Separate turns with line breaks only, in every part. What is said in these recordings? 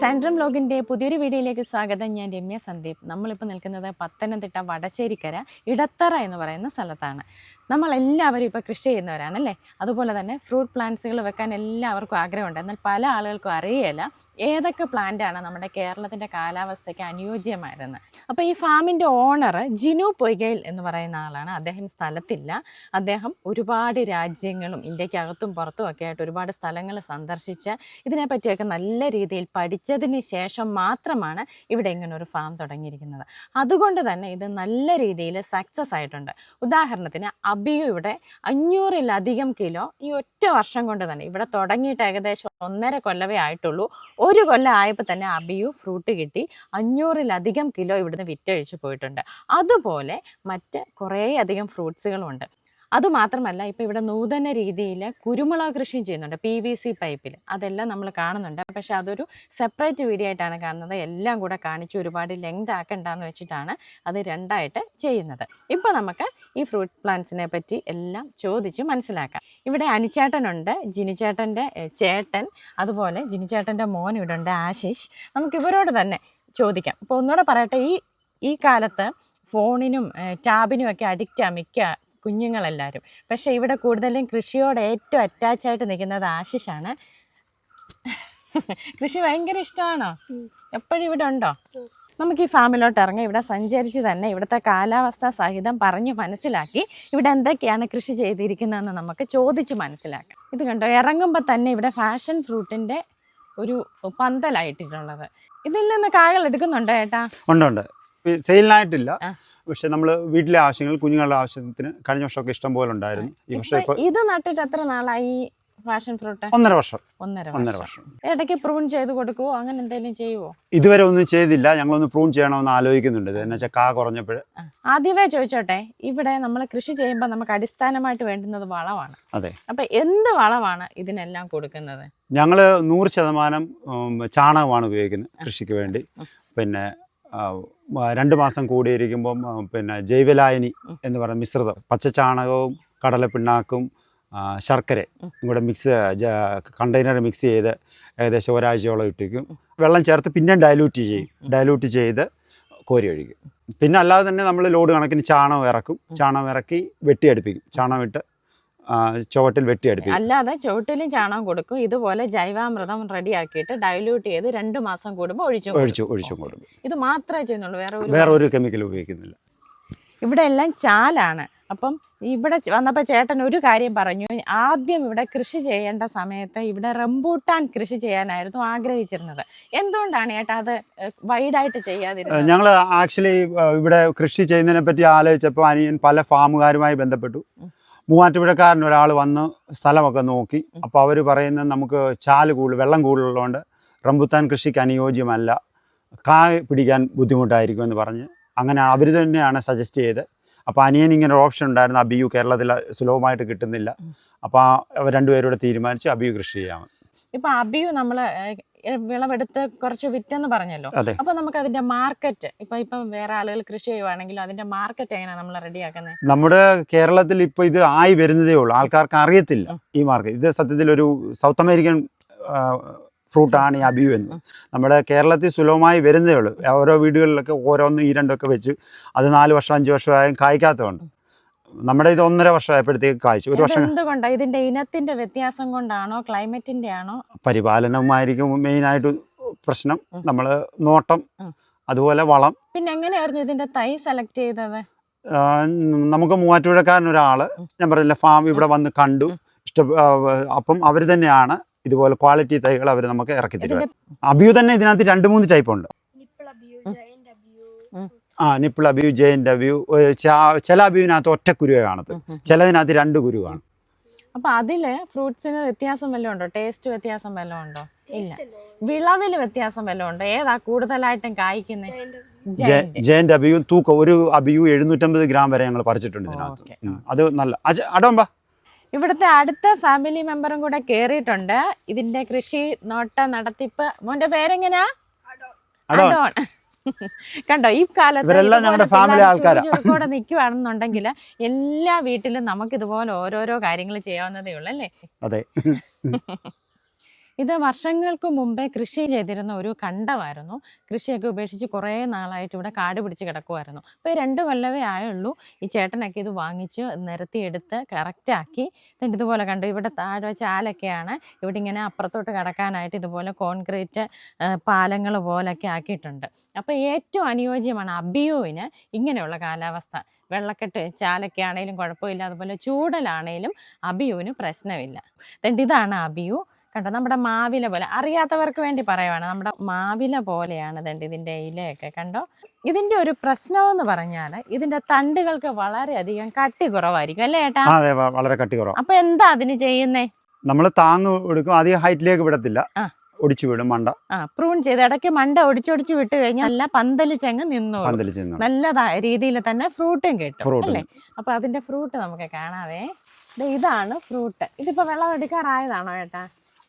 Hi ബ്ലോഗിന്റെ പുതിയൊരു വീഡിയോയിലേക്ക് സ്വാഗതം. ഞാൻ രമ്യ സന്ദീപ്. നമ്മളിപ്പോൾ നിൽക്കുന്നത് പത്തനംതിട്ട വടശ്ശേരിക്കര ഇടത്തറ എന്ന് പറയുന്ന സ്ഥലത്താണ്. നമ്മളെല്ലാവരും ഇപ്പോൾ കൃഷി ചെയ്യുന്നവരാണല്ലേ? അതുപോലെ തന്നെ ഫ്രൂട്ട് പ്ലാന്റ്സുകൾ വെക്കാൻ എല്ലാവർക്കും ആഗ്രഹമുണ്ട്. എന്നാൽ പല ആളുകൾക്കും അറിയില്ല ഏതൊക്കെ പ്ലാന്റാണ് നമ്മുടെ കേരളത്തിന്റെ കാലാവസ്ഥയ്ക്ക് അനുയോജ്യമായതെന്ന്. അപ്പോൾ ഈ ഫാമിന്റെ ഓണർ ജിനു പൊയ്കയിൽ എന്ന് പറയുന്ന ആളാണ്. അദ്ദേഹം സ്ഥലത്തില്ല. അദ്ദേഹം ഒരുപാട് രാജ്യങ്ങളും ഇന്ത്യക്കകത്തും പുറത്തും ഒക്കെ ആയിട്ട് ഒരുപാട് സ്ഥലങ്ങൾ സന്ദർശിച്ച് ഇതിനെപ്പറ്റിയൊക്കെ നല്ല രീതിയിൽ പഠിച്ചതിന് ശേഷം മാത്രമാണ് ഇവിടെ ഇങ്ങനെ ഒരു ഫാം തുടങ്ങിയിരിക്കുന്നത്. അതുകൊണ്ട് തന്നെ ഇത് നല്ല രീതിയിൽ സക്സസ് ആയിട്ടുണ്ട്. ഉദാഹരണത്തിന് അബിയു ഇവിടെ അഞ്ഞൂറിലധികം കിലോ ഈ ഒറ്റ വർഷം കൊണ്ട് തന്നെ ഇവിടെ തുടങ്ങിയിട്ട് ഏകദേശം ഒന്നര കൊല്ലവേ ആയിട്ടുള്ളൂ. ഒരു കൊല്ലം ആയപ്പോൾ തന്നെ അബിയു ഫ്രൂട്ട് കിട്ടി അഞ്ഞൂറിലധികം കിലോ ഇവിടുന്ന് വിറ്റഴിച്ചു പോയിട്ടുണ്ട്. അതുപോലെ മറ്റ് കുറേയധികം ഫ്രൂട്ട്സുകളുണ്ട്. അതുമാത്രമല്ല ഇപ്പോൾ ഇവിടെ നൂതന രീതിയിൽ കുരുമുളക് കൃഷിയും ചെയ്യുന്നുണ്ട് പി വി സി പൈപ്പിൽ അതെല്ലാം നമ്മൾ കാണുന്നുണ്ട്. പക്ഷെ അതൊരു സെപ്പറേറ്റ് വീഡിയോ ആയിട്ടാണ് കാണുന്നത്. എല്ലാം കൂടെ കാണിച്ച് ഒരുപാട് ലെങ്ത് ആക്കണ്ടെന്ന് വെച്ചിട്ടാണ് അത് രണ്ടായിട്ട് ചെയ്യുന്നത്. ഇപ്പോൾ നമുക്ക് ഈ ഫ്രൂട്ട് പ്ലാന്റ്സിനെ പറ്റി എല്ലാം ചോദിച്ച് മനസ്സിലാക്കാം. ഇവിടെ അനിച്ചേട്ടനുണ്ട് ജിനിച്ചേട്ടന്റെ ചേട്ടൻ അതുപോലെ ജിനിച്ചേട്ടന്റെ മോൻ ഇവിടെ ഉണ്ട് ആശിഷ്. നമുക്ക് ഇവരോട് തന്നെ ചോദിക്കാം. ഇപ്പോൾ ഒന്നുകൂടെ പറയട്ടെ ഈ ഈ കാലത്ത് ഫോണിനും ടാബിനും ഒക്കെ അഡിക്റ്റാണ് മിക്ക കുഞ്ഞുങ്ങളെല്ലാവരും പക്ഷേ ഇവിടെ കൂടുതലും കൃഷിയോട് ഏറ്റവും അറ്റാച്ച് ആയിട്ട് നിൽക്കുന്നത് ആശിഷാണ്. കൃഷി ഭയങ്കര ഇഷ്ടമാണോ? എപ്പോഴും ഇവിടെ ഉണ്ടോ? നമുക്ക് ഈ ഫാമിലോട്ട് ഇറങ്ങി ഇവിടെ സഞ്ചരിച്ച് തന്നെ ഇവിടുത്തെ കാലാവസ്ഥ സഹിതം പറഞ്ഞു മനസ്സിലാക്കി ഇവിടെ എന്തൊക്കെയാണ് കൃഷി ചെയ്തിരിക്കുന്നതെന്ന് നമുക്ക് ചോദിച്ച് മനസ്സിലാക്കാം. ഇത് കണ്ടോ? ഇറങ്ങുമ്പോൾ തന്നെ ഇവിടെ ഫാഷൻ ഫ്രൂട്ടിന്റെ ഒരു പന്തലായിട്ടിട്ടുള്ളത്. ഇതിൽ നിന്ന് കായകൾ എടുക്കുന്നുണ്ടോ ഏട്ടാ?
ഉണ്ട് ഉണ്ട്. സെയിലിനായിട്ടില്ല. പക്ഷെ നമ്മൾ വീട്ടിലെ ആവശ്യങ്ങൾ കുഞ്ഞുങ്ങളുടെ ആവശ്യത്തിന് കഴിഞ്ഞ വർഷമൊക്കെ ഇഷ്ടം പോലെ ഉണ്ടായിരുന്നു. ഈ വർഷം
ഇപ്പൊ ഇത് നട്ടിട്ട് എത്ര നാളായി ഫ്രൂട്ട്?
ഒന്നര വർഷം.
ഒന്നര
ഒന്നര
വർഷം. ഇടയ്ക്ക് പ്രൂൺ ചെയ്ത് കൊടുക്കുവോ? അങ്ങനെ എന്തെങ്കിലും ചെയ്യുവോ?
ഇതുവരെ ഒന്നും ചെയ്തില്ല. ഞങ്ങളൊന്ന് പ്രൂൺ ചെയ്യണമെന്ന് ആലോചിക്കുന്നുണ്ട്. എന്ന് വെച്ചാൽ കാ കുറഞ്ഞപ്പോൾ
ആദ്യമേ ചോദിച്ചോട്ടെ ഇവിടെ നമ്മൾ കൃഷി ചെയ്യുമ്പോൾ നമുക്ക് അടിസ്ഥാനമായിട്ട് വേണ്ടുന്നത് വളമാണ്.
അതെ.
അപ്പൊ എന്ത് വളമാണ് ഇതിനെല്ലാം കൊടുക്കുന്നത്?
ഞങ്ങൾ നൂറ് ശതമാനം ചാണകമാണ് ഉപയോഗിക്കുന്നത് കൃഷിക്ക് വേണ്ടി. പിന്നെ രണ്ട് മാസം കൂടിയിരിക്കുമ്പം പിന്നെ ജൈവലായനി എന്ന് പറയുന്ന മിശ്രിതം പച്ച ചാണകവും കടലപ്പിണ്ണാക്കും ശർക്കര ഇവിടെ കൂടെ മിക്സ് കണ്ടെയ്നർ മിക്സ് ചെയ്ത് ഏകദേശം ഒരാഴ്ചയോളം ഇട്ടിരിക്കും. വെള്ളം ചേർത്ത് പിന്നെ ഡയലൂട്ട് ചെയ്യും. ഡയലൂട്ട് ചെയ്ത് കോരി ഒഴിക്കും. പിന്നെ അല്ലാതെ തന്നെ നമ്മൾ ലോഡ് കണക്കിന് ചാണകം ഇറക്കും. ചാണകം ഇറക്കി വെട്ടിയടുപ്പിക്കും. ചാണകം ഇട്ട് ചുവട്ടിൽ വെട്ടിയെടുക്കും
അല്ലാതെ ചുവട്ടിലും ചാണകം കൊടുക്കും. ഇതുപോലെ ജൈവാമൃതം റെഡിയാക്കിയിട്ട് ഡൈല്യൂട്ട് ചെയ്ത് രണ്ട് മാസം കൂടുമ്പോൾ ഒഴിച്ചു
ഒഴിച്ചു ഒഴിച്ചും കൊടുക്കും.
ഇത് മാത്രമേ ചെയ്യുന്നുള്ളൂ വേറെ ഒരു
വേറെ ഒരു കെമിക്കൽ ഉപയോഗിക്കുന്നില്ല.
ഇവിടെ എല്ലാം ചാലാണ്. അപ്പം ഇവിടെ വന്നപ്പോൾ ചേട്ടൻ ഒരു കാര്യം പറഞ്ഞു. ആദ്യം ഇവിടെ കൃഷി ചെയ്യേണ്ട സമയത്ത് ഇവിടെ റംബൂട്ടാൻ കൃഷി ചെയ്യാനായിരുന്നു ആഗ്രഹിച്ചിരുന്നത്. എന്തുകൊണ്ടാണ് ചേട്ടാ അത് വൈഡായിട്ട് ചെയ്യാതിരുന്നത്?
ഞങ്ങൾ ആക്ച്വലി ഇവിടെ കൃഷി ചെയ്യുന്നതിനെ പറ്റി ആലോചിച്ചപ്പോൾ അനിയൻ പല ഫാമുകാരുമായി ബന്ധപ്പെട്ടു. മൂവാറ്റുപുഴക്കാരൻ ഒരാൾ വന്ന് സ്ഥലമൊക്കെ നോക്കി. അപ്പോൾ അവർ പറയുന്നത് നമുക്ക് ചാൽ കൂടുതൽ വെള്ളം കൂടുതലുള്ളതുകൊണ്ട് റംബുത്താൻ കൃഷിക്ക് അനുയോജ്യമല്ല. കായ പിടിക്കാൻ ബുദ്ധിമുട്ടായിരിക്കും എന്ന് പറഞ്ഞ് അങ്ങനെ അവർ തന്നെയാണ് സജസ്റ്റ് ചെയ്ത് അപ്പോൾ അനിയൻ ഇങ്ങനെ ഒരു ഓപ്ഷൻ ഉണ്ടായിരുന്നു അബിയു കേരളത്തിൽ സുലഭമായിട്ട് കിട്ടുന്നില്ല. അപ്പോൾ അവർ രണ്ടുപേരും കൂടെ തീരുമാനിച്ച് അബിയു കൃഷി ചെയ്യാമെന്ന്
ഇപ്പൊ അബിയു നമ്മൾ ഏഹ്, വിളവെടുത്ത് കുറച്ച് വിറ്റെന്ന് പറഞ്ഞല്ലോ. അപ്പൊ നമുക്ക് അതിന്റെ മാർക്കറ്റ് ഇപ്പൊ ഇപ്പൊ വേറെ ആളുകൾ കൃഷി ചെയ്യുവാണെങ്കിലും അതിന്റെ മാർക്കറ്റ് എങ്ങനെയാണ് നമ്മൾ റെഡിയാക്കുന്നത്
നമ്മുടെ കേരളത്തിൽ ഇപ്പൊ ഇത് ആയി വരുന്നതേ ഉള്ളൂ. ആൾക്കാർക്ക് അറിയത്തില്ല ഈ മാർക്കറ്റ് ഇത് സത്യത്തിൽ ഒരു സൗത്ത് അമേരിക്കൻ ഫ്രൂട്ടാണ് ഈ അബിയു എന്ന്. നമ്മുടെ കേരളത്തിൽ സുലഭമായി വരുന്നേ ഉള്ളൂ. ഓരോ വീടുകളിലൊക്കെ ഓരോന്ന് ഈ രണ്ടൊക്കെ വെച്ച് അത് നാല് വർഷം അഞ്ച് വർഷമായും കായ്ക്കാത്തതുണ്ട് നമ്മുടെ ഇത് ഒന്നര വർഷമായപ്പോഴത്തേക്ക് കായ്ച്ചു. ഒരു വർഷം
എന്തുകൊണ്ടാണ് ഇതിന്റെ ഇനത്തിന്റെ വ്യത്യാസം കൊണ്ടാണോ? ക്ലൈമറ്റിന്റെ ആണോ?
പരിപാലനമായിരിക്കും മെയിനായിട്ട് പ്രശ്നം.
നമ്മൾ
നമ്മൾ നോട്ടം അതുപോലെ വളം.
പിന്നെ എങ്ങനെയായിരുന്നു ഇതിന്റെ തൈ സെലക്ട് ചെയ്തത്?
നമുക്ക് മൂവാറ്റുപുഴക്കാരൻ ഒരാൾ. ഞാൻ പറഞ്ഞില്ല ഫാം ഇവിടെ വന്ന് കണ്ടു. ഇഷ്ട അപ്പം അവർ തന്നെയാണ് ഇതുപോലെ ക്വാളിറ്റി തൈകൾ അവർ നമുക്ക് ഇറക്കി തരുക. അബിയു തന്നെ ഇതിനകത്ത് രണ്ട് മൂന്ന് ടൈപ്പ് ഉണ്ട്. ആ നിപ്പിൾ അബ്യൂ ജയൻ അബ്യൂ ചില അബ്യൂവിനകത്ത് ഒറ്റ കുരുവേ കാണത്ത്. ചിലതിനകത്ത് രണ്ട് കുരു കാണും
അപ്പൊ അതിൽ ഫ്രൂട്ട്സിന് വ്യത്യാസം വല്ലതും ഉണ്ടോ? ടേസ്റ്റ് വ്യത്യാസം വല്ലതും ഉണ്ടോ? ഇല്ല.
വിളവിൽ
വിളവിൽ വ്യത്യാസം വല്ലതും ഉണ്ടോ? ഏതാ കൂടുതലായിട്ടും കായ്ക്കുന്നത് ജയന്റെ
അബിയു തൂക്കം. ഒരു അബിയു എഴുന്നൂറ്റമ്പത് ഗ്രാം വരെ ഞങ്ങൾ പറിച്ചിട്ടുണ്ട് ഇതിനകത്ത്. അത് നല്ല അടോമ്പാ
ഇവിടുത്തെ അടുത്ത ഫാമിലി മെമ്പറും കൂടെ കേറിയിട്ടുണ്ട്. ഇതിന്റെ കൃഷി നോട്ട നടത്തിപ്പ്. മോന്റെ പേരെങ്ങനാ?
അടോ
അഡോൺ കണ്ടോ ഈ കാലത്ത് നിൽക്കുവാണെന്നുണ്ടെങ്കിൽ എല്ലാ വീട്ടിലും നമുക്ക് ഇതുപോലെ ഓരോരോ കാര്യങ്ങൾ ചെയ്യാവുന്നതേ ഉള്ളൂ അല്ലേ?
അതെ.
ഇത് വർഷങ്ങൾക്ക് മുമ്പേ കൃഷി ചെയ്തിരുന്ന ഒരു കണ്ടമായിരുന്നു. കൃഷിയൊക്കെ ഉപേക്ഷിച്ച് കുറേ നാളായിട്ട് ഇവിടെ കാട് പിടിച്ച് കിടക്കുമായിരുന്നു അപ്പോൾ ഈ രണ്ട് കൊല്ലവേ ആയുള്ളൂ. ഈ ചേട്ടനൊക്കെ ഇത് വാങ്ങിച്ച് നിരത്തിയെടുത്ത് കറക്റ്റാക്കി ഇതുപോലെ കണ്ടു. ഇവിടെ താഴെ ചാലൊക്കെയാണ് ഇവിടെ ഇങ്ങനെ അപ്പുറത്തോട്ട് കടക്കാനായിട്ട് ഇതുപോലെ കോൺക്രീറ്റ് പാലങ്ങൾ പോലൊക്കെ ആക്കിയിട്ടുണ്ട്. അപ്പോൾ ഏറ്റവും അനുയോജ്യമാണ് അബിയുവിന് ഇങ്ങനെയുള്ള കാലാവസ്ഥ. വെള്ളക്കെട്ട് ചാലൊക്കെ ആണെങ്കിലും കുഴപ്പമില്ല. അതുപോലെ ചൂടലാണെങ്കിലും അബിയുവിന് പ്രശ്നമില്ല. ഇതാണ് അബിയു. കണ്ടോ? നമ്മുടെ മാവില പോലെ. അറിയാത്തവർക്ക് വേണ്ടി പറയുവാണ്. നമ്മുടെ മാവില പോലെയാണ് ഇതുണ്ട് ഇതിന്റെ ഇലയൊക്കെ കണ്ടോ? ഇതിന്റെ ഒരു പ്രശ്നമെന്ന് പറഞ്ഞാൽ ഇതിന്റെ തണ്ടുകൾക്ക് വളരെയധികം കട്ടി കുറവായിരിക്കും അല്ലേ ഏട്ടാ?
അതെ വളരെ കട്ടി കുറവ്.
അപ്പൊ എന്താ അതിന് ചെയ്യുന്നേ?
നമ്മൾ താങ്ങ് എടുക്കും അധികം ഹൈറ്റിലേക്ക് വിടത്തില്ല. ഒടിച്ചു വിടും മണ്ട.
ആ പ്രൂൺ ചെയ്ത് ഇടയ്ക്ക് മണ്ട ഒടിച്ചൊടിച്ച് വിട്ട് കഴിഞ്ഞാൽ നല്ല പന്തലിച്ചങ്ങ്
ചെങ്ങ് നിന്നു
നല്ല രീതിയിൽ തന്നെ ഫ്രൂട്ടും കിട്ടും അല്ലേ? അപ്പൊ അതിന്റെ ഫ്രൂട്ട് നമുക്ക് കാണാവേ. ഇതാണ് ഫ്രൂട്ട്. ഇതിപ്പോ വെള്ളം എടുക്കാറായതാണോ ഏട്ടാ?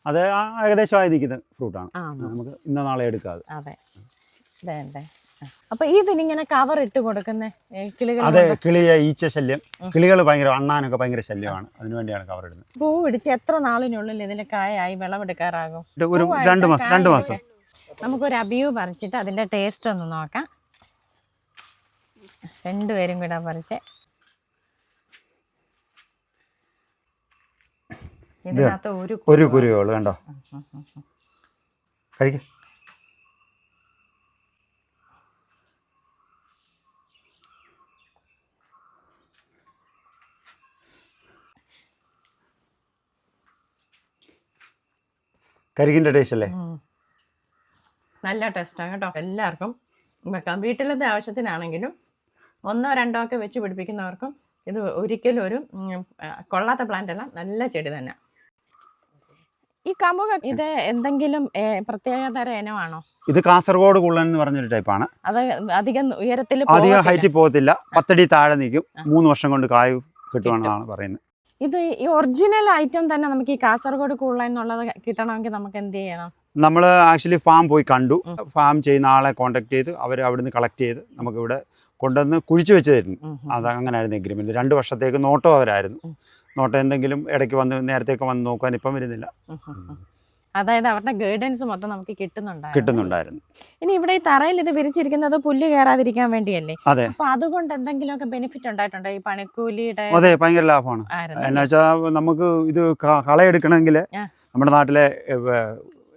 അത് ഏകദേശം ആയിരിക്കുന്ന ഫ്രൂട്ടാണ്. നമുക്ക് ഇന്ന നാളെ എടുക്കാതെ.
അതെ. വേണ്ടേ അപ്പൊ ഇതിനിങ്ങനെ കവർ ഇട്ട് കൊടുക്കുന്ന കിളികൾ
അതെ കിളിയെ ഈച്ച ശല്യം. കിളികൾ ഭയങ്കര അണ്ണാനൊക്കെ ഭയങ്കര ശല്യമാണ്. അതിനു വേണ്ടിയാണ് കവർ ഇടുന്നത്.
പൂ പിടിച്ച് എത്ര നാളിനുള്ളിൽ ഇതിൽ കായായി വിളവെടുക്കാറാകും?
ഒരു- രണ്ട് മാസം രണ്ട്
മാസം.
മാസം
നമുക്കൊരു അബിയു പറിച്ചിട്ട് അതിന്റെ ടേസ്റ്റ് ഒന്ന് നോക്കാം. രണ്ടുപേരും കൂടെ പറിച്ച്. ഇതിനകത്ത് ഒരു
ഒരു
കുരുവാ.
കണ്ടോ. കഴിക്ക. കരിക്കിന്റെ ടേസ്റ്റ് അല്ലേ?
നല്ല ടേസ്റ്റാണ് കേട്ടോ. എല്ലാവർക്കും വെക്കാം. വീട്ടിലത്തെ ആവശ്യത്തിനാണെങ്കിലും ഒന്നോ രണ്ടോ ഒക്കെ വെച്ച് പിടിപ്പിക്കുന്നവർക്കും ഇത് ഒരിക്കലും ഒരു കൊള്ളാത്ത പ്ലാന്റ് അല്ല നല്ല ചെടി തന്നെ ഈ കമുക ഇത് എന്തെങ്കിലും പ്രത്യേക തരം ഇനമാണോ?
ഇത് കാസർഗോഡ് കുള്ളൻ എന്ന് പറഞ്ഞൊരു ടൈപ്പാണ്.
അത് അധികം ഉയരത്തിൽ
അധികം ഹൈറ്റിൽ പോകത്തില്ല. പത്തടി താഴെ നിൽക്കും. മൂന്ന് വർഷം കൊണ്ട് കായ് കിട്ടുമെന്നാണ് പറയുന്നത്.
ഇത് ഈ ഒറിജിനൽ ഐറ്റം തന്നെ നമുക്ക് ഈ കാസർഗോഡ് കൂടുതൽ എന്നുള്ളത് കിട്ടണമെങ്കിൽ നമുക്ക് എന്ത് ചെയ്യണം?
നമ്മൾ ആക്ച്വലി ഫാം പോയി കണ്ടു. ഫാം ചെയ്യുന്ന ആളെ കോൺടാക്ട് ചെയ്ത് അവർ അവിടുന്ന് കളക്ട് ചെയ്ത് നമുക്കിവിടെ കൊണ്ടുവന്ന് കുഴിച്ചു വെച്ച് തരുന്നു
അങ്ങനെ ആയിരുന്നു
അത് അങ്ങനെയായിരുന്നു എഗ്രിമെന്റ് രണ്ട് വർഷത്തേക്ക് നോട്ടോ അവരായിരുന്നു. നോട്ടം എന്തെങ്കിലും ഇടയ്ക്ക് വന്ന് നേരത്തേക്ക് വന്ന് നോക്കാൻ ഇപ്പം വരുന്നില്ല.
അതായത് അവരുടെ ഗൈഡൻസ് മൊത്തം നമുക്ക് കിട്ടുന്നുണ്ടായിരുന്നു.
കിട്ടുന്നുണ്ടായിരുന്നു.
ഇനി ഇവിടെ ഈ തറയിൽ ഇത് വിരിച്ചിരിക്കുന്നത് പുല്ല് കയറാതിരിക്കാൻ വേണ്ടിയല്ലേ?
അതെ.
അപ്പൊ അതുകൊണ്ട് എന്തെങ്കിലുമൊക്കെ ബെനിഫിറ്റ് ഉണ്ടായിട്ടുണ്ടോ? ഈ പണിക്കൂലിയുടെ
അതെ ഭയങ്കര ലാഭമാണ്.
ആയിരുന്നു.
എന്നാ വെച്ചാൽ നമുക്ക് ഇത് കളയെടുക്കണമെങ്കിൽ നമ്മുടെ നാട്ടിലെ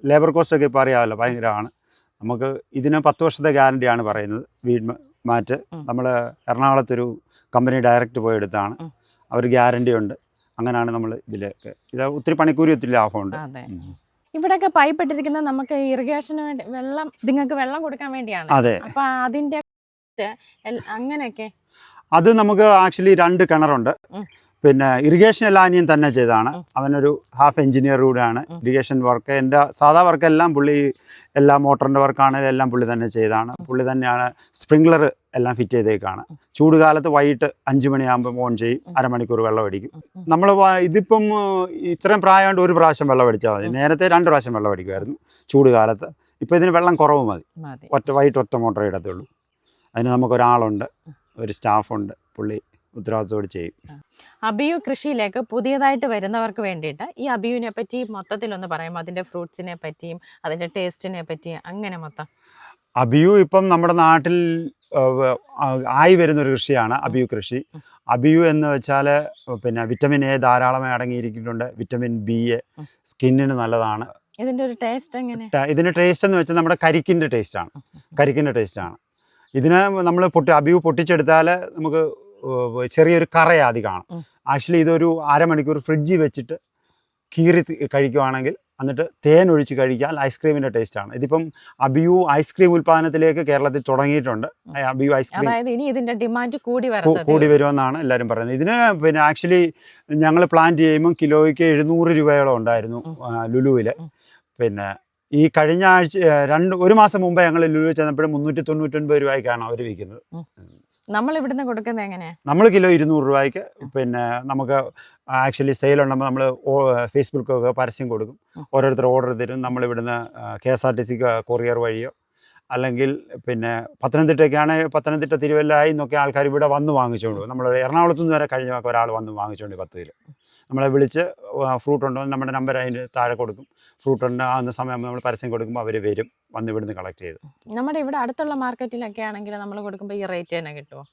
ലേബർ കോസ്റ്റ് ഒക്കെ ഇപ്പോൾ അറിയാമല്ലോ ഭയങ്കരമാണ്. നമുക്ക് ഇതിന് പത്ത് വർഷത്തെ ഗ്യാരണ്ടി ആണ് പറയുന്നത്. വീട് മാറ്റ്. നമ്മൾ എറണാകുളത്തൊരു കമ്പനി ഡയറക്റ്റ് പോയി എടുത്താണ്. അവർ ഗ്യാരണ്ടി ഉണ്ട്. അങ്ങനെയാണ് നമ്മൾ ഇതിലൊക്കെ. ഇത് ഒത്തിരി പണിക്കൂലി ഒത്തിരി ലാഭമുണ്ട്.
ഇവിടെയൊക്കെ പൈപ്പ് ഇട്ടിരിക്കുന്നത് നമുക്ക് ഇറിഗേഷന് വേണ്ടി വെള്ളം നിങ്ങൾക്ക് വെള്ളം കൊടുക്കാൻ വേണ്ടിയാണ്.
അതെ.
അപ്പൊ അതിന്റെ അങ്ങനെയൊക്കെ.
അത് നമുക്ക് ആക്ച്വലി രണ്ട് കിണറുണ്ട്. പിന്നെ ഇറിഗേഷൻ എല്ലാം അനിയൻ തന്നെ ചെയ്താണ്
ഉം.
അവനൊരു ഹാഫ് എഞ്ചിനീയർ കൂടെയാണ്. ഇറിഗേഷൻ വർക്ക് എന്റെ സാധാ വർക്കെല്ലാം പുള്ളി എല്ലാ മോട്ടറിന്റെ വർക്കാണെങ്കിലും എല്ലാം പുള്ളി തന്നെ ചെയ്താണ്. പുള്ളി തന്നെയാണ് സ്പ്രിംഗ്ലർ എല്ലാം ഫിറ്റ് ചെയ്തേക്കാണ്. ചൂട് കാലത്ത് വൈകിട്ട് അഞ്ച് മണിയാകുമ്പോൾ ഓൺ ചെയ്യും. അരമണിക്കൂർ വെള്ളം അടിക്കും. നമ്മൾ ഇതിപ്പം ഇത്രയും പ്രായമായിട്ട് ഒരു പ്രാവശ്യം വെള്ളം അടിച്ചാൽ മതി. നേരത്തെ രണ്ട് പ്രാവശ്യം വെള്ളം അടിക്കുമായിരുന്നു ചൂട് കാലത്ത് ഇപ്പോൾ ഇതിന് വെള്ളം കുറവ് മതി.
മതി.
ഒറ്റ വൈകിട്ട് ഒറ്റ മോട്ടറേ ഇടത്തുള്ളൂ. അതിന് നമുക്കൊരാളുണ്ട് ഒരു സ്റ്റാഫുണ്ട്. പുള്ളി ഉത്തരവാദിത്തോട് ചെയ്യും.
അബിയു കൃഷിയിലേക്ക് പുതിയതായിട്ട് വരുന്നവർക്ക് വേണ്ടിയിട്ട് ഈ അബിയുവിനെ പറ്റി മൊത്തത്തിലൊന്ന് പറയാം അതിന്റെ ഫ്രൂട്ട്സിനെ പറ്റിയും അതിന്റെ ടേസ്റ്റിനെ പറ്റിയും അങ്ങനെ മൊത്തം.
അബിയു ഇപ്പം നമ്മുടെ നാട്ടിൽ ആയി വരുന്ന ഒരു കൃഷിയാണ് അബിയു കൃഷി. അബിയു എന്ന് വെച്ചാൽ പിന്നെ വിറ്റമിൻ എ ധാരാളമായി അടങ്ങിയിരിക്കുന്നുണ്ട്. വിറ്റമിൻ ബി എ സ്കിന്നിന് നല്ലതാണ്.
ഇതിന്റെ ഒരു ടേസ്റ്റ് എങ്ങനെ?
ഇതിന്റെ ഇതിന്റെ ടേസ്റ്റ് എന്ന് വെച്ചാൽ നമ്മുടെ കരിക്കിന്റെ ടേസ്റ്റാണ്. കരിക്കിന്റെ ടേസ്റ്റാണ്. ഇതിനെ നമ്മൾ പൊട്ടി അബിയു പൊട്ടിച്ചെടുത്താൽ നമുക്ക് ചെറിയൊരു കറയാതി കാണും. ആക്ച്വലി ഇതൊരു അരമണിക്കൂർ ഫ്രിഡ്ജിൽ വെച്ചിട്ട് കീറി കഴിക്കുവാണെങ്കിൽ എന്നിട്ട് തേൻ ഒഴിച്ച് കഴിക്കാൻ ടേസ്റ്റ് ആണ്. ഇതിപ്പം അബിയു ഐസ്ക്രീം ഉൽപ്പാദനത്തിലേക്ക് കേരളത്തിൽ തുടങ്ങിയിട്ടുണ്ട്. അബിയു ഐസ്ക്രീം
അതായത് ഇനി ഇതിന്റെ ഡിമാൻഡ് കൂടി
കൂടി വരുമെന്നാണ് എല്ലാവരും പറയുന്നത്. ഇതിന് പിന്നെ ആക്ച്വലി ഞങ്ങൾ പ്ലാൻ ചെയ്യുമ്പോൾ കിലോയ്ക്ക് എഴുന്നൂറ് രൂപയോളം ഉണ്ടായിരുന്നു ലുലുവിൽ.
ലുലുവിൽ
പിന്നെ ഈ കഴിഞ്ഞ ആഴ്ച രണ്ട് ഒരു മാസം മുമ്പേ ഞങ്ങൾ ലുലു ചെന്നപ്പോഴും മുന്നൂറ്റി തൊണ്ണൂറ്റൊൻപത് രൂപയ്ക്കാണ് അവർ വിൽക്കുന്നത്.
നമ്മൾ ഇവിടുന്ന് കൊടുക്കുന്നത് എങ്ങനെയാണ്
നമ്മൾ കിലോ ഇരുന്നൂറ് രൂപയ്ക്ക് പിന്നെ നമുക്ക് ആക്ച്വലി സെയിൽ ഉണ്ടെങ്കിൽ നമ്മൾ ഫേസ്ബുക്കൊക്കെ പരസ്യം കൊടുക്കും. ഓരോരുത്തർ ഓർഡർ തരും. നമ്മൾ ഇവിടുന്ന് കെ എസ് ആർ ടി സിക്ക് കൊറിയർ വഴിയോ അല്ലെങ്കിൽ പിന്നെ പത്തനംതിട്ടയ്ക്കാണ് പത്തനംതിട്ട തിരുവല്ലായി എന്നൊക്കെ ആൾക്കാർ ഇവിടെ വന്ന് വാങ്ങിച്ചുകൊണ്ട് നമ്മൾ എറണാകുളത്തുനിന്ന് വരെ കഴിഞ്ഞ ഒരാൾ വന്ന് വാങ്ങിച്ചുകൊണ്ട് പത്ത് കിലോ. നമ്മളെ വിളിച്ച് ഫ്രൂട്ട് ഉണ്ടോ നമ്മുടെ നമ്പർ അതിന്റെ താഴെ കൊടുക്കും. ഫ്രൂട്ട് ഉണ്ടാകുന്ന സമയം നമ്മൾ പരസ്യം കൊടുക്കുമ്പോൾ അവർ വരും. വന്ന് ഇവിടുന്ന് കളക്ട് ചെയ്ത്.
നമ്മുടെ ഇവിടെ അടുത്തുള്ള മാർക്കറ്റിലൊക്കെ ആണെങ്കിൽ നമ്മൾ കൊടുക്കുമ്പോൾ ഈ റേറ്റ് തന്നെ കിട്ടുമോ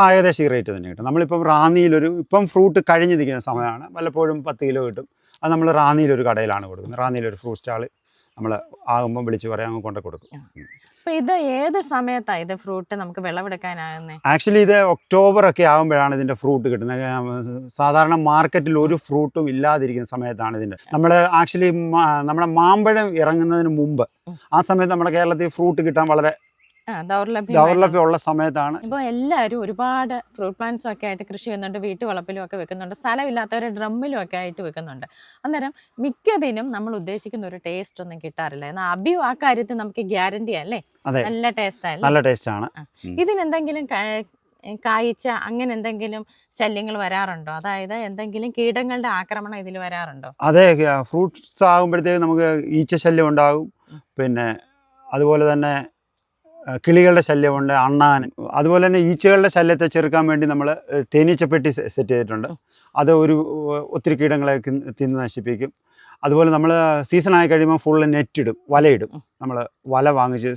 ആ ഏകദേശം ഈ റേറ്റ് തന്നെ കിട്ടും. നമ്മളിപ്പം റാന്നിയിലൊരു ഇപ്പം ഫ്രൂട്ട് കഴിഞ്ഞിരിക്കുന്ന സമയമാണ് വല്ലപ്പോഴും പത്ത് കിലോ കിട്ടും. അത് നമ്മൾ റാന്നിയിലൊരു കടയിലാണ് കൊടുക്കുന്നത്. റാന്നിയിലൊരു ഫ്രൂട്ട് സ്റ്റാൾ നമ്മൾ ആകുമ്പോൾ വിളിച്ച് പറയാം അങ്ങ് കൊണ്ട് കൊടുക്കും.
ഇത് ഏത് സമയത്താണ് ഇത് ഫ്രൂട്ട് നമുക്ക് വിളവെടുക്കാനാകുന്നത്
ആക്ച്വലി ഇത് ഒക്ടോബർ ഒക്കെ ആകുമ്പോഴാണ് ഇതിന്റെ ഫ്രൂട്ട് കിട്ടുന്നത്. സാധാരണ മാർക്കറ്റിൽ ഒരു ഫ്രൂട്ടും ഇല്ലാതിരിക്കുന്ന സമയത്താണ് ഇതിന്റെ. നമ്മൾ ആക്ച്വലി നമ്മുടെ മാമ്പഴം ഇറങ്ങുന്നതിന് മുമ്പ് ആ സമയത്ത് നമ്മുടെ കേരളത്തിൽ ഫ്രൂട്ട് കിട്ടാൻ വളരെ
ദൗർലഭ്യം
ഉള്ള സമയത്താണ്.
ഇപ്പോൾ എല്ലാവരും ഒരുപാട് ഫ്രൂട്ട് പ്ലാന്റ്സും ഒക്കെ ആയിട്ട് കൃഷി ചെയ്യുന്നുണ്ട് വീട്ടുവളപ്പിലും ഒക്കെ വെക്കുന്നുണ്ട് സ്ഥലമില്ലാത്തവർ ഡ്രമ്മിലും ഒക്കെ ആയിട്ട് വെക്കുന്നുണ്ട്. അന്നേരം മിക്കതിനും നമ്മൾ ഉദ്ദേശിക്കുന്ന ഒരു ടേസ്റ്റ് ഒന്നും കിട്ടാറില്ല. എന്നാൽ അബിയു ആ കാര്യത്തിൽ നമുക്ക് ഗ്യാരണ്ടി അല്ലേ? നല്ല ടേസ്റ്റ് അല്ലേ?
നല്ല ടേസ്റ്റ് ആണ്.
ഇതിനെന്തെങ്കിലും എന്തെങ്കിലും കായ്ച്ച അങ്ങനെ എന്തെങ്കിലും ശല്യങ്ങൾ വരാറുണ്ടോ? അതായത് എന്തെങ്കിലും കീടങ്ങളുടെ ആക്രമണം ഇതിൽ വരാറുണ്ടോ?
അതെ ഫ്രൂട്ട്സ് ആകുമ്പോഴത്തേക്ക് നമുക്ക് ഈച്ച ശല്യം ഉണ്ടാകും പിന്നെ അതുപോലെ തന്നെ കിളികളുടെ ശല്യമുണ്ട് അണ്ണാൻ അതുപോലെ തന്നെ ഈച്ചകളുടെ ശല്യത്തെ ചെറുക്കാൻ വേണ്ടി നമ്മൾ തേനീച്ചപ്പെട്ടി സെറ്റ് ചെയ്തിട്ടുണ്ട്. അത് ഒരു ഒത്തിരി കീടങ്ങളെ തിന്ന് നശിപ്പിക്കും. അതുപോലെ നമ്മൾ സീസൺ ആയി കഴിയുമ്പോൾ ഫുള്ള് നെറ്റിടും വലയിടും. നമ്മൾ വല വാങ്ങിച്ച്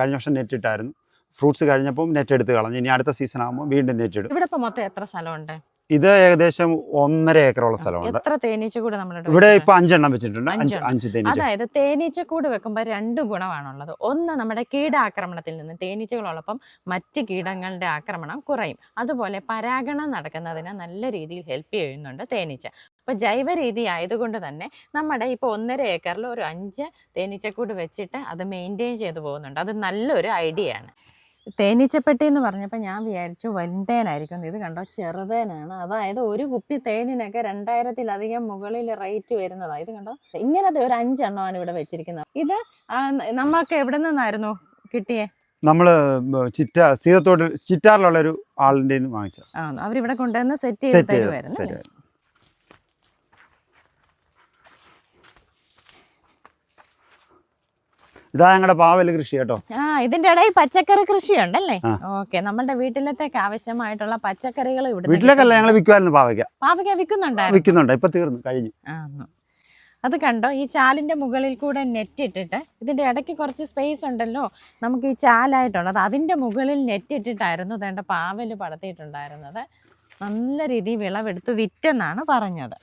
കഴിഞ്ഞ വർഷം നെറ്റിട്ടായിരുന്നു. ഫ്രൂട്ട്സ് കഴിഞ്ഞപ്പോൾ നെറ്റ് എടുത്ത് കളഞ്ഞു. ഇനി അടുത്ത സീസൺ ആകുമ്പോൾ വീണ്ടും നെറ്റ് ഇടും
ഇവിടെ മൊത്തം എത്ര സ്ഥലമുണ്ട്?
ഇത് ഏകദേശം ഒന്നര ഏക്കറോളം സ്ഥലമുണ്ട്.
എത്ര തേനീച്ചക്കൂട് നമ്മൾ
ഇവിടെ? ഇപ്പൊ അഞ്ചെണ്ണം വെച്ചിട്ടുണ്ട്. അഞ്ച് അഞ്ച് തേനീച്ച
അതായത് തേനീച്ചക്കൂട് വെക്കുമ്പോൾ രണ്ട് ഗുണമാണുള്ളത്. ഒന്ന് നമ്മുടെ കീടാക്രമണത്തിൽ നിന്ന് തേനീച്ചകളോടൊപ്പം മറ്റ് കീടങ്ങളുടെ ആക്രമണം കുറയും. അതുപോലെ പരാഗണം നടക്കുന്നതിന് നല്ല രീതിയിൽ ഹെൽപ്പ് ചെയ്യുന്നുണ്ട് തേനീച്ച. അപ്പോൾ ജൈവ രീതി ആയതുകൊണ്ട് തന്നെ നമ്മുടെ ഇപ്പോൾ ഒന്നര ഏക്കറിൽ ഒരു അഞ്ച് തേനീച്ചക്കൂട് വെച്ചിട്ട് അത് മെയിന്റെയിൻ ചെയ്തു പോകുന്നുണ്ട്. അത് നല്ലൊരു ഐഡിയ ആണ്. തേനീച്ചപ്പെട്ടി എന്ന് പറഞ്ഞപ്പോൾ ഞാൻ വിചാരിച്ചു വൻതേനായിരിക്കും. ഇത് കണ്ടോ? ചെറുതേനാണ്. അതായത് ഒരു കുപ്പി തേനിനൊക്കെ രണ്ടായിരത്തിലധികം മുകളിൽ റേറ്റ് വരുന്നതാണ് ഇത് കണ്ടോ? ഇങ്ങനത്തെ ഒരു അഞ്ചെണ്ണമാണ് ഇവിടെ വെച്ചിരിക്കുന്നത്. ഇത് നമ്മൾക്ക് എവിടെ നിന്നായിരുന്നു കിട്ടിയേ?
നമ്മൾ ചിറ്റ സീതത്തോട് ചിറ്റാറിലുള്ള ഒരു ആളിന്റെ നിന്ന് വാങ്ങിച്ച
ആ അവരിവിടെ കൊണ്ടുവന്ന് സെറ്റ് ചെയ്ത് തരുമായിരുന്നു
സെറ്റ്
അല്ലേ?
ചെയ്ത് ഇതാ ഞങ്ങളുടെ പാവൽ കൃഷി കേട്ടോ.
ആ ഇതിന്റെ ഇടയിൽ പച്ചക്കറി കൃഷി
ഉണ്ടല്ലേ
ഓക്കെ നമ്മുടെ വീട്ടിലത്തേക്ക് ആവശ്യമായിട്ടുള്ള പച്ചക്കറികൾ ഇവിടെ
വീട്ടിലേക്കല്ല ഞങ്ങൾ വിൽക്കുമായിരുന്നു പാവയ്ക്ക.
പാവയ്ക്ക വിൽക്കുന്നുണ്ടായിരുന്നു
വിൽക്കുന്നുണ്ട് ഇപ്പൊ തീർന്നു കഴിഞ്ഞു.
അത് കണ്ടോ ഈ ചാലിന്റെ മുകളിൽ കൂടെ നെറ്റ് ഇട്ടിട്ട് ഇതിന്റെ ഇടയ്ക്ക് കുറച്ച് സ്പേസ് ഉണ്ടല്ലോ നമുക്ക് ഈ ചാലായിട്ടുള്ളത് അതിന്റെ മുകളിൽ നെറ്റ് ഇട്ടിട്ടായിരുന്നു ഇതേണ്ട പാവൽ പടത്തിയിട്ടുണ്ടായിരുന്നത്. നല്ല രീതിയിൽ വിളവെടുത്ത് വിറ്റെന്നാണ് പറഞ്ഞത്.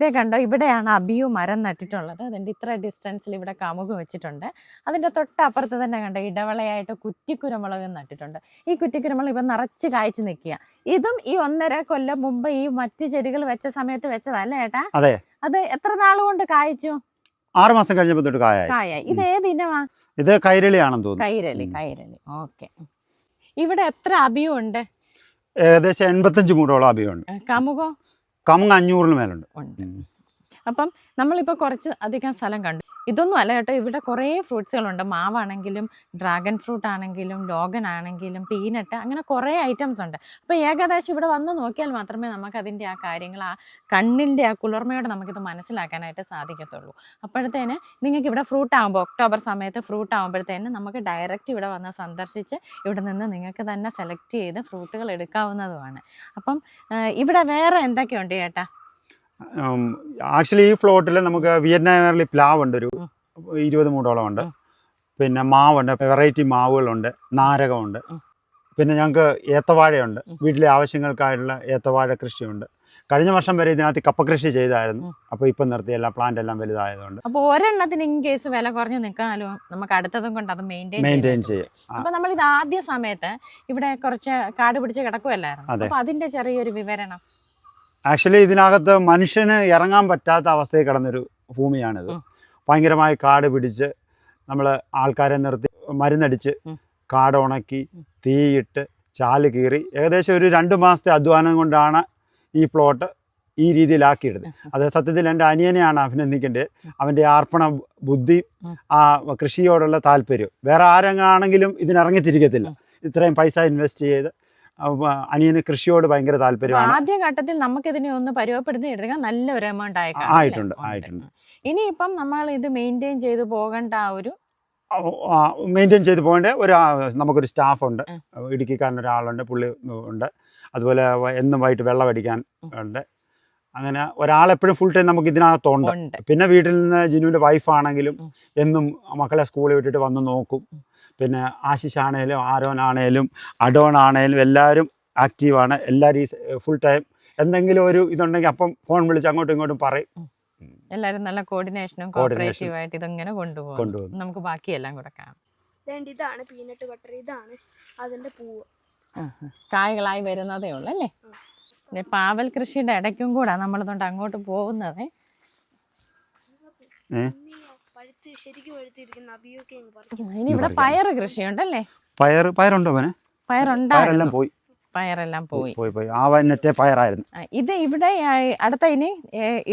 ഇതേ കണ്ടോ ഇവിടെയാണ് അബിയു മരം നട്ടിട്ടുള്ളത്. അതിന്റെ ഇത്ര ഡിസ്റ്റൻസിൽ ഇവിടെ കമുക് വെച്ചിട്ടുണ്ട്. അതിന്റെ തൊട്ടപ്പുറത്ത് തന്നെ കണ്ടോ ഇടവളയായിട്ട് കുറ്റിക്കുരുമുളക് നട്ടിട്ടുണ്ട്. ഈ കുറ്റിക്കുരുമുളക് ഇപ്പം നിറച്ച് കായ്ച്ചു നിൽക്കുക. ഇതും ഈ ഒന്നര കൊല്ലം മുമ്പ് ഈ മറ്റു ചെടികൾ വെച്ച സമയത്ത് വെച്ചതല്ലേ ഏട്ടാ?
അതെ.
അത് എത്ര നാൾ കൊണ്ട് കായ്ച്ചു?
ആറ് മാസം കഴിഞ്ഞപ്പോൾ തൊട്ട് കായായി.
ഇത് ഏത് ഇനമാ
ഇത് കൈരളി ആണെന്ന് തോന്നുന്നു.
കൈരളി കൈരളി. ഓക്കെ. ഇവിടെ എത്ര അബിയു ഉണ്ട്?
ഏകദേശം എൺപത്തഞ്ച് മൂടോളം അഭിയുണ്ട്
കാമുകോ കമുകോ?
കമുങ്ങ് അഞ്ഞൂറിന് മേലുണ്ട്.
അപ്പം നമ്മളിപ്പോൾ കുറച്ച് അധികം സ്ഥലം കണ്ടു. ഇതൊന്നും അല്ല കേട്ടോ. ഇവിടെ കുറേ ഫ്രൂട്ട്സുകളുണ്ട്. മാവാണെങ്കിലും ഡ്രാഗൺ ഫ്രൂട്ട് ആണെങ്കിലും ലോഗൻ ആണെങ്കിലും പീനട്ട് അങ്ങനെ കുറേ ഐറ്റംസ് ഉണ്ട്. അപ്പോൾ ഏകദേശം ഇവിടെ വന്ന് നോക്കിയാൽ മാത്രമേ നമുക്ക് അതിന്റെ ആ കാര്യങ്ങൾ ആ കണ്ണിന്റെ ആ കുളിർമയോടെ നമുക്കിത് മനസ്സിലാക്കാനായിട്ട് സാധിക്കത്തുള്ളൂ. അപ്പോഴത്തേന് നിങ്ങൾക്ക് ഇവിടെ ഫ്രൂട്ട് ആകുമ്പോൾ ഒക്ടോബർ സമയത്ത് ഫ്രൂട്ട് ആകുമ്പോഴത്തേന് നമുക്ക് ഡയറക്റ്റ് ഇവിടെ വന്ന് സന്ദർശിച്ച് ഇവിടെ നിന്ന് നിങ്ങൾക്ക് തന്നെ സെലക്ട് ചെയ്ത് ഫ്രൂട്ടുകൾ എടുക്കാവുന്നതുമാണ്. അപ്പം ഇവിടെ വേറെ എന്തൊക്കെയുണ്ട് ചേട്ടാ
ആക്ച്വലി ഈ ഫ്ലോട്ടിൽ നമുക്ക് വിയറ്റ്നാമിൽ പ്ലാവ് ഉണ്ട് ഒരു. ഇരുപത് മൂടോളം ഉണ്ട്. പിന്നെ മാവുണ്ട് വെറൈറ്റി മാവുകളുണ്ട് നാരകമുണ്ട്. പിന്നെ ഞങ്ങൾക്ക് ഏത്തവാഴയുണ്ട്. വീട്ടിലെ ആവശ്യങ്ങൾക്കായിട്ടുള്ള ഏത്തവാഴ കൃഷിയുണ്ട്. കഴിഞ്ഞ വർഷം വരെ ഇതിനകത്ത് കപ്പ കൃഷി ചെയ്തായിരുന്നു. അപ്പൊ ഇപ്പൊ നിർത്തി എല്ലാം പ്ലാന്റ് എല്ലാം വലുതായതുകൊണ്ട്.
അപ്പൊ ഒരെണ്ണത്തിന് ഇൻ കേസ് വില കുറഞ്ഞു നിൽക്കാനാലും നമുക്ക് അടുത്തതും കൊണ്ട് അത് മെയിന്റെയിൻ
മെയിന്റെയിൻ ചെയ്യും.
അപ്പൊ നമ്മൾ ഇത് ആദ്യ സമയത്ത് ഇവിടെ കുറച്ച് കാട് പിടിച്ച് കിടക്കുമല്ലായിരുന്നു. അപ്പൊ അതിന്റെ ചെറിയൊരു വിവരണം.
ആക്ച്വലി ഇതിനകത്ത് മനുഷ്യന് ഇറങ്ങാൻ പറ്റാത്ത അവസ്ഥയിൽ കിടന്നൊരു ഭൂമിയാണിത്. ഭയങ്കരമായ കാട് പിടിച്ച് നമ്മൾ ആൾക്കാരെ നിർത്തി മരുന്നടിച്ച് കാട് ഉണക്കി തീയിട്ട് ചാൽ കീറി ഏകദേശം ഒരു രണ്ട് മാസത്തെ അധ്വാനം കൊണ്ടാണ് ഈ പ്ലോട്ട് ഈ രീതിയിലാക്കിയിടുന്നത്. അത് സത്യത്തിൽ എന്റെ അനിയനെയാണ് അഭിനന്ദിക്കേണ്ടത്. അവന്റെ ആർപ്പണ ബുദ്ധി ആ കൃഷിയോടുള്ള താല്പര്യം. വേറെ ആരെങ്ങാണെങ്കിലും ഇതിനിറങ്ങിത്തിരിക്കത്തില്ല. ഇത്രയും പൈസ ഇൻവെസ്റ്റ് ചെയ്ത് അനിയന് കൃഷിയോട് ഭയങ്കര താല്പര്യമാണ്.
ആദ്യ ഘട്ടത്തിൽ നമുക്കിതിനെ ഒന്ന് പരിവപ്പെടുത്തി എടുക്കാൻ നല്ലൊരു എമൗണ്ട് ആയി കാണും,
ആയിട്ടുണ്ട്. ആയിട്ടുണ്ട്.
ഇനിയിപ്പം നമ്മൾ ഇത് മെയിന്റെയിൻ ചെയ്തു പോകേണ്ട ആ ഒരു
മെയിന്റെയിൻ ചെയ്ത് പോകേണ്ട ഒരു നമുക്കൊരു സ്റ്റാഫുണ്ട്. ഇടുക്കിക്കാരൻ ഒരാളുണ്ട് പുള്ളി ഉണ്ട്. അതുപോലെ എന്നും വൈകിട്ട് വെള്ളം അടിക്കാൻ ഉണ്ട്. അങ്ങനെ ഒരാളെപ്പോഴും ഫുൾ ടൈം നമുക്ക് ഇതിനകത്തുണ്ട് പിന്നെ വീട്ടിൽ നിന്ന് ജിനുവിന്റെ വൈഫാണെങ്കിലും. എന്നും മക്കളെ സ്കൂളിൽ വിട്ടിട്ട് വന്ന് നോക്കും. പിന്നെ ആശിഷ് ആണേലും ആരോൻ ആണേലും അഡോൺ ആണേലും എല്ലാവരും ആക്റ്റീവാണ്. എല്ലാവരും ഈ ഫുൾ ടൈം എന്തെങ്കിലും ഒരു ഇതുണ്ടെങ്കിൽ അപ്പം ഫോൺ വിളിച്ച് അങ്ങോട്ടും ഇങ്ങോട്ടും പറയും.
എല്ലാരും നല്ല കോർഡിനേഷനും കോർഡിനേറ്റീവ് ആയിട്ട് ഇതങ്ങനെ കൊണ്ടുപോകും
കൊണ്ടുപോകും
നമുക്ക് ബാക്കിയെല്ലാം കൂടെ കാണാം.
ഇതാണ് പീനട്ട് ബട്ടർ ഇതാണ് അതിന്റെ പൂവ്.
കായകളായി വരുന്നതേ ഉള്ളൂ അല്ലേ? ഇത് പാവൽ കൃഷിയുടെ ഇടയ്ക്കും കൂടെ നമ്മളിതുകൊണ്ട് അങ്ങോട്ട് പോകുന്നത്.
ഏ?
ഇനി
ഇവിടെ പയർ കൃഷിയുണ്ടല്ലേ?
പയർ പയറുണ്ടോ അവന്
പയറുണ്ടായിരുന്നു
പോയി.
പയറെല്ലാം പോയി.
പോയി പോയി. ആ വന്നത്തെ പയറായിരുന്നു.
ഇത് ഇവിടെ അടുത്ത ഇനി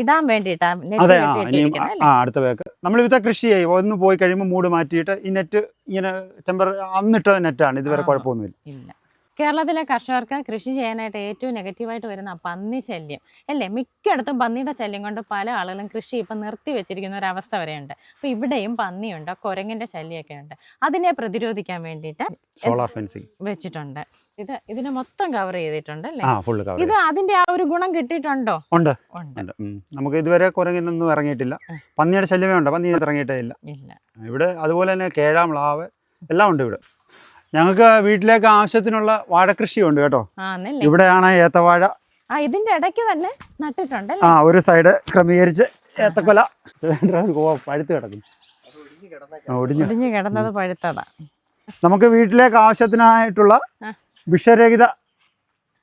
ഇടാൻ വേണ്ടിട്ടാ
അതെ ആ അടുത്ത വേക്ക് നമ്മൾ ഇവിടുത്തെ കൃഷി ചെയ്യും. ഒന്ന് പോയി കഴിയുമ്പോൾ മൂട് മാറ്റിയിട്ട് ഈ നെറ്റ് ഇങ്ങനെ ടെമ്പർ അന്നിട്ട നെറ്റാണ്. ഇതുവരെ. കുഴപ്പമൊന്നുമില്ല.
ഇല്ല. കേരളത്തിലെ കർഷകർക്ക് കൃഷി ചെയ്യാനായിട്ട് ഏറ്റവും നെഗറ്റീവായിട്ട് വരുന്ന പന്നി ശല്യം. അല്ലേ? മിക്കയിടത്തും പന്നിയുടെ ശല്യം കൊണ്ട് പല ആളുകളും കൃഷി ഇപ്പം നിർത്തി വെച്ചിരിക്കുന്ന ഒരു അവസ്ഥ വരെയുണ്ട്. അപ്പോൾ ഇവിടെയും പന്നിയുണ്ട് കുരങ്ങിന്റെ ശല്യമൊക്കെ ഉണ്ട്. അതിനെ പ്രതിരോധിക്കാൻ വേണ്ടിയിട്ട്
സോളാർ ഫെൻസിങ്
വെച്ചിട്ടുണ്ട്. ഇത് ഇതിനെ മൊത്തം കവർ ചെയ്തിട്ടുണ്ട് അല്ലേ? ഇത് അതിന്റെ ആ ഒരു ഗുണം കിട്ടിയിട്ടുണ്ടോ?
ഉണ്ട്.
ഉണ്ട്.
നമുക്ക് ഇതുവരെ കുരങ്ങിനൊന്നും ഇറങ്ങിയിട്ടില്ല. പന്നിയുടെ ശല്യമേ ഉണ്ടോ. പന്നി ഇറങ്ങിയിട്ടേ ഇല്ല.
ഇല്ല.
ഇവിടെ അതുപോലെ തന്നെ കേഴാം മ്ലാവ് എല്ലാം ഉണ്ട് ഇവിടെ. ഞങ്ങൾക്ക് വീട്ടിലേക്ക് ആവശ്യത്തിനുള്ള ഉണ്ട് കേട്ടോ. ഇവിടെയാണ് ഏത്തവാഴ.
ആ ഇതിന്റെ ഇടയ്ക്ക് തന്നെ നട്ടിട്ടുണ്ട്
ആ ഒരു സൈഡ് ക്രമീകരിച്ച് ഏത്തക്കൊല. പഴുത്ത് കിടക്കും ഒടിഞ്ഞു.
കിടന്നത് പഴുത്തതാ.
നമുക്ക് വീട്ടിലേക്ക് ആവശ്യത്തിനായിട്ടുള്ള. വിഷരഹിത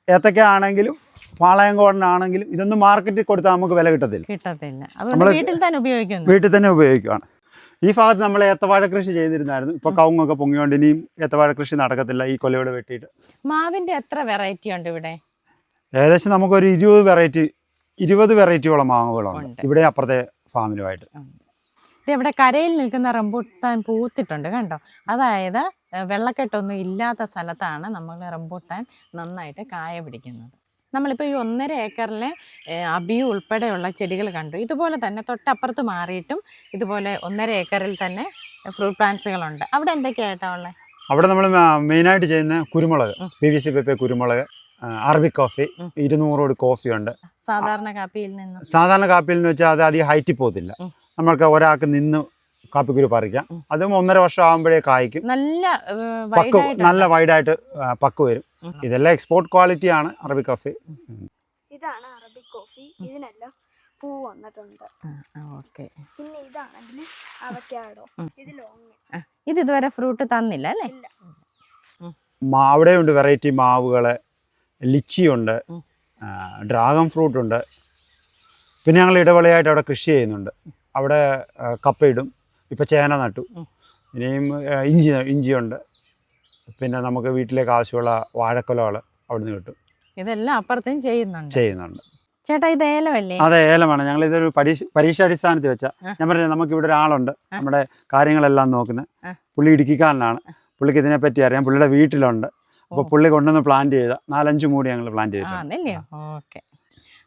ഏത്തക്ക ആണെങ്കിലും പാളയംകോടനാണെങ്കിലും ഇതൊന്നും മാർക്കറ്റിൽ കൊടുത്താൽ നമുക്ക് വില കിട്ടത്തില്ല.
കിട്ടത്തില്ല. വീട്ടിൽ തന്നെ
വീട്ടിൽ തന്നെ ഉപയോഗിക്കുകയാണ് ഈ ഭാഗത്ത് നമ്മൾ ഏത്തവാഴ കൃഷി ചെയ്തിരുന്നായിരുന്നു. ഇപ്പൊ കവുങ്ങൊക്കെ പൊങ്ങിയോണ്ട് ഇനിയും ഏത്തവാഴ കൃഷി നടക്കത്തില്ല. ഈ കൊലയോട് വെട്ടിയിട്ട്.
മാവിന്റെ എത്ര വെറൈറ്റി ഉണ്ട് ഇവിടെ?
ഏകദേശം നമുക്കൊരു ഇരുപത് വെറൈറ്റി ഇരുപത് വെറൈറ്റിയോളം
മാവുകളുണ്ട്.
ഇവിടെ അപ്പുറത്തെ ഫാമിലുമായിട്ട്.
ഇവിടെ കരയിൽ നിൽക്കുന്ന റംബൂട്ടാൻ പൂത്തിട്ടുണ്ട് കണ്ടോ? അതായത് വെള്ളക്കെട്ടൊന്നും ഇല്ലാത്ത സ്ഥലത്താണ് നമ്മൾ റംബൂട്ടാൻ നന്നായിട്ട് കായ പിടിക്കുന്നത്. നമ്മളിപ്പോൾ ഈ ഒന്നര ഏക്കറിലെ അബിയു ഉൾപ്പെടെയുള്ള ചെടികൾ കണ്ടു. ഇതുപോലെ തന്നെ തൊട്ടപ്പുറത്ത് മാറിയിട്ടും ഇതുപോലെ ഒന്നര ഏക്കറിൽ തന്നെ ഫ്രൂട്ട് പ്ലാന്റ്സുകളുണ്ട്. അവിടെ എന്തൊക്കെയായിട്ടാ ഉള്ളത്
അവിടെ നമ്മൾ മെയിനായിട്ട് ചെയ്യുന്ന കുരുമുളക്. പി വി സി പെപ്പെ കുരുമുളക് അറബി കോഫി. ഇരുന്നൂറോട് കോഫിയുണ്ട്.
സാധാരണ കാപ്പിയിൽ നിന്ന്.
സാധാരണ കാപ്പിയിൽ നിന്ന് വെച്ചാൽ അത് അധികം ഹൈറ്റിൽ പോകത്തില്ല. നമ്മൾക്ക് ഒരാൾക്ക് നിന്ന് കാപ്പിക്കുരു പറിക്കാം. അതും ഒന്നര വർഷം ആകുമ്പോഴേ കായ്ക്കും.
നല്ല
പക്ക് നല്ല വൈഡായിട്ട് പക്ക് വരും. ഇതെല്ലാം എക്സ്പോർട്ട് ക്വാളിറ്റി ആണ് അറബി കോഫി
ഇതാണ് അറബി കോഫി ഇതിനെല്ലാം പൂ വന്നിട്ടുണ്ട്.
ഓക്കെ
പിന്നെ ഇതാണെങ്കിൽ അവക്കാടോ. ഇത് ലോങ്
ഇത് ഇതുവരെ ഫ്രൂട്ട് തന്നില്ല അല്ലേ?
മാവിടെ
ഉണ്ട് അവിടെയുണ്ട് വെറൈറ്റി മാവുകൾ ലിച്ചിയുണ്ട്. ഡ്രാഗൺ ഫ്രൂട്ട് ഉണ്ട്. പിന്നെ ഞങ്ങൾ ഇടവേളയായിട്ട് അവിടെ കൃഷി ചെയ്യുന്നുണ്ട്. അവിടെ കപ്പ കപ്പയിടും ഇപ്പം ചേന നട്ടു. ഇനിയും ഇഞ്ചി ഇഞ്ചിയുണ്ട്. പിന്നെ നമുക്ക് വീട്ടിലേക്ക് ആവശ്യമുള്ള വാഴക്കൊലകൾ അവിടുന്ന് കിട്ടും.
ഇതെല്ലാം അപ്പുറത്തും ചെയ്യുന്നുണ്ട്.
ചെയ്യുന്നുണ്ട്.
ചേട്ടാ ഇത് ഏലമല്ലേ?
അതെ ഏലമാണ്. ഞങ്ങൾ ഇതൊരു പരീക്ഷ പരീക്ഷാടിസ്ഥാനത്തിൽ വെച്ച. ഞാൻ പറഞ്ഞത് നമുക്ക് ഇവിടെ ഒരാളുണ്ട്. നമ്മുടെ കാര്യങ്ങളെല്ലാം നോക്കുന്നത്. പുള്ളി ഇടുക്കിക്കാരനാണ്. പുള്ളിക്ക് ഇതിനെപ്പറ്റി അറിയാം. പുള്ളിയുടെ വീട്ടിലുണ്ട്. അപ്പോൾ പുള്ളി കൊണ്ടുവന്ന് പ്ലാന്റ് ചെയ്ത. നാലഞ്ച് മൂടി ഞങ്ങൾ പ്ലാന്റ്
ചെയ്തു
ചെയ്തിട്ടുണ്ട്.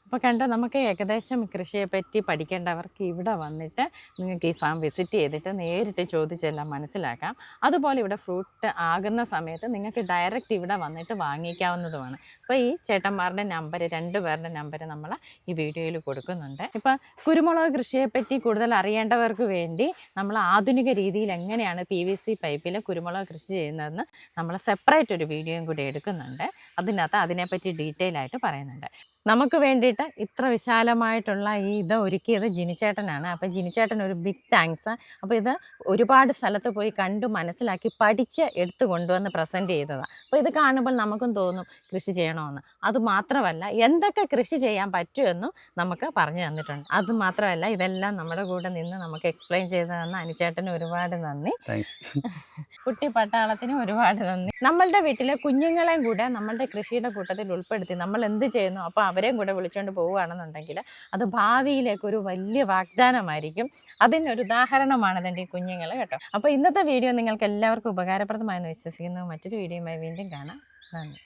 അപ്പോൾ കണ്ടോ നമുക്ക് ഏകദേശം കൃഷിയെപ്പറ്റി പഠിക്കേണ്ടവർക്ക് ഇവിടെ വന്നിട്ട് നിങ്ങൾക്ക് ഈ ഫാം വിസിറ്റ് ചെയ്തിട്ട് നേരിട്ട് ചോദിച്ചെല്ലാം മനസ്സിലാക്കാം. അതുപോലെ ഇവിടെ ഫ്രൂട്ട് ആകുന്ന സമയത്ത് നിങ്ങൾക്ക് ഡയറക്റ്റ് ഇവിടെ വന്നിട്ട് വാങ്ങിക്കാവുന്നതുമാണ്. അപ്പോൾ ഈ ചേട്ടന്മാരുടെ നമ്പർ രണ്ട് പേരുടെ നമ്പർ നമ്മൾ ഈ വീഡിയോയിൽ കൊടുക്കുന്നുണ്ട്. ഇപ്പോൾ കുരുമുളക് കൃഷിയെപ്പറ്റി കൂടുതൽ അറിയേണ്ടവർക്ക് വേണ്ടി നമ്മൾ ആധുനിക രീതിയിൽ എങ്ങനെയാണ് പി വി സി പൈപ്പിൽ കുരുമുളക് കൃഷി ചെയ്യുന്നതെന്ന് നമ്മൾ സെപ്പറേറ്റ് ഒരു വീഡിയോയും കൂടി എടുക്കുന്നുണ്ട്. അതിനകത്ത് അതിനെപ്പറ്റി ഡീറ്റെയിൽ ആയിട്ട് പറയുന്നുണ്ട്. നമുക്ക് വേണ്ടിയിട്ട് ഇത്ര വിശാലമായിട്ടുള്ള ഈ ഇത് ഒരുക്കിയത് ജിനിച്ചേട്ടനാണ്. അപ്പോൾ ജിനിച്ചേട്ടൻ ഒരു ബിഗ് താങ്ക്സ് അപ്പോൾ ഇത് ഒരുപാട് സ്ഥലത്ത് പോയി കണ്ടു മനസ്സിലാക്കി പഠിച്ച് എടുത്തു കൊണ്ടുവന്ന് പ്രസന്റ് ചെയ്തതാണ് അപ്പോൾ ഇത് കാണുമ്പോൾ നമുക്കും തോന്നും കൃഷി ചെയ്യണമെന്ന് അത് മാത്രമല്ല എന്തൊക്കെ കൃഷി ചെയ്യാൻ പറ്റുമെന്നും നമുക്ക് പറഞ്ഞു തന്നിട്ടുണ്ട്. അത് മാത്രമല്ല ഇതെല്ലാം നമ്മുടെ കൂടെ നിന്ന് നമുക്ക് എക്സ്പ്ലെയിൻ ചെയ്ത് തന്ന അനുചേട്ടന് ഒരുപാട് നന്ദി. കുട്ടി പട്ടാളത്തിന് ഒരുപാട് നന്ദി. നമ്മളുടെ വീട്ടിലെ കുഞ്ഞുങ്ങളെയും കൂടെ നമ്മളുടെ കൃഷിയുടെ കൂട്ടത്തിൽ ഉൾപ്പെടുത്തി നമ്മൾ എന്ത് ചെയ്യുന്നു? അപ്പോൾ അവരെയും കൂടെ വിളിച്ചുകൊണ്ട് പോവുകയാണെന്നുണ്ടെങ്കിൽ അത് ഭാവിയിലേക്ക് ഒരു വലിയ വാഗ്ദാനമായിരിക്കും. അതിനൊരു ഉദാഹരണമാണ് എന്റെ ഈ കുഞ്ഞുങ്ങൾ കേട്ടോ. അപ്പോൾ ഇന്നത്തെ വീഡിയോ നിങ്ങൾക്ക് എല്ലാവർക്കും ഉപകാരപ്രദമായെന്ന് വിശ്വസിക്കുന്നു. മറ്റൊരു വീഡിയോയുമായി വീണ്ടും കാണാം. നന്ദി.